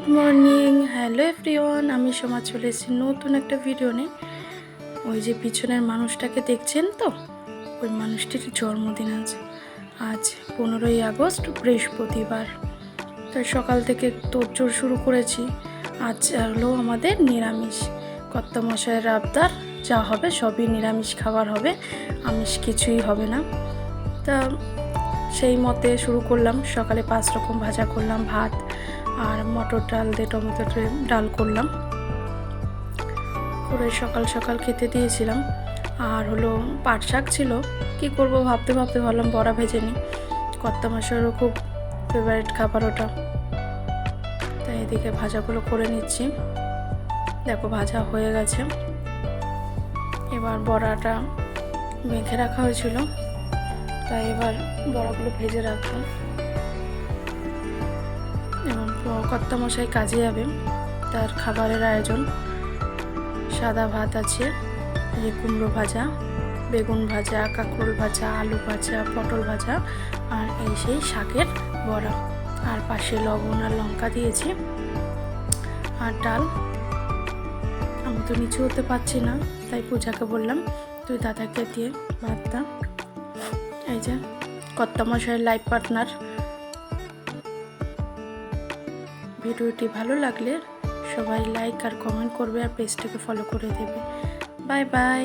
Good morning hello everyone আমি সমাজ চলে এসেছি নতুন একটা ভিডিও নিয়ে। ওই যে পিছনের মানুষটাকে দেখছেন তো? ওই মানুষটির জন্মদিন আছে। আজ পনেরোই আগস্ট, বৃহস্পতিবার। তাই সকাল থেকে তোড়জোড় শুরু করেছি। আজ হলো আমাদের নিরামিষ। কর্তা মশাইয়ের আবদার, যা হবে সবই নিরামিষ খাবার হবে। আমিষ কিছুই হবে না। তা সেই মতে শুরু করলাম। সকালে পাঁচ রকম ভাজা করলাম, ভাত আর মটর ডাল দিয়ে টমেটো ডাল করলাম। করে সকাল সকাল খেতে দিয়েছিলাম। আর হলো পাট শাক ছিল। কি করব ভাবতে ভাবতে ভাবলাম বড়া ভেজে নিই। কর্তা মাসেরও খুব ফেভারিট খাবার ওটা। তাই এদিকে ভাজাগুলো করে নিচ্ছি। দেখো ভাজা হয়ে গেছে। এবার বড়াটা মেখে রাখা হয়েছিল। তাই এবার বড়াগুলো ভেজে রাখব। কর্তা মশাই কাজে যাবে, তার খাবারের আয়োজন, সাদা ভাত আছে যে কুমড়ো ভাজা, বেগুন ভাজা, কাঁকরোল ভাজা, আলু ভাজা, পটল ভাজা, আর এই সেই শাকের বড়া। আর পাশে লবণ আর লঙ্কা দিয়েছি। আর ডাল। আমি তো নিচু হতে পারছি না, তাই পূজাকে বললাম, তুই দাদাকে দিয়ে ভাতটা। এই যে কর্তা মশাইয়ের লাইফ পার্টনার ভিডিওটি ভালো লাগলে সবাই লাইক আর কমেন্ট করবে আর পেজটাকে ফলো করে দেবে। Bye bye.